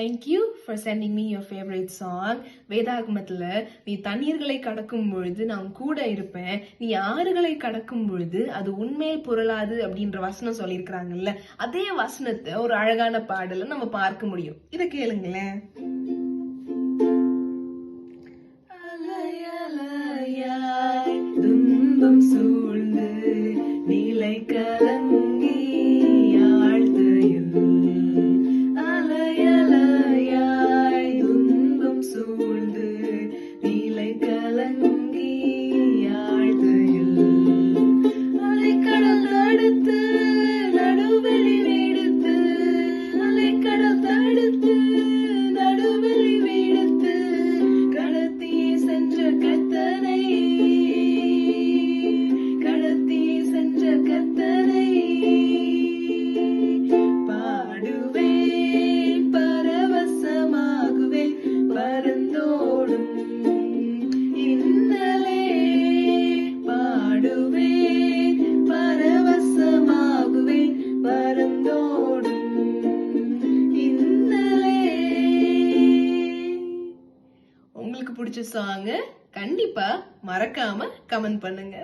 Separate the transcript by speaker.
Speaker 1: Thank you for sending me your your song வேதாகமத்தில் நீ தண்ணீர்களை கடக்கும் பொழுது நான் கூட இருப்பேன். நீ ஆறுகளை கடக்கும் பொழுது அது உண்மையில் புரளாது அப்படின்ற வசனம் சொல்லியிருக்கிறாங்கல்ல அதே வசனத்தை ஒரு அழகான பாடலை நம்ம பார்க்க முடியும். இதை கேளுங்களேன். துன்பம் சூழ்ந்து உங்களுக்கு பிடிச்ச சாங்கு கண்டிப்பா மறக்காம கமெண்ட் பண்ணுங்க.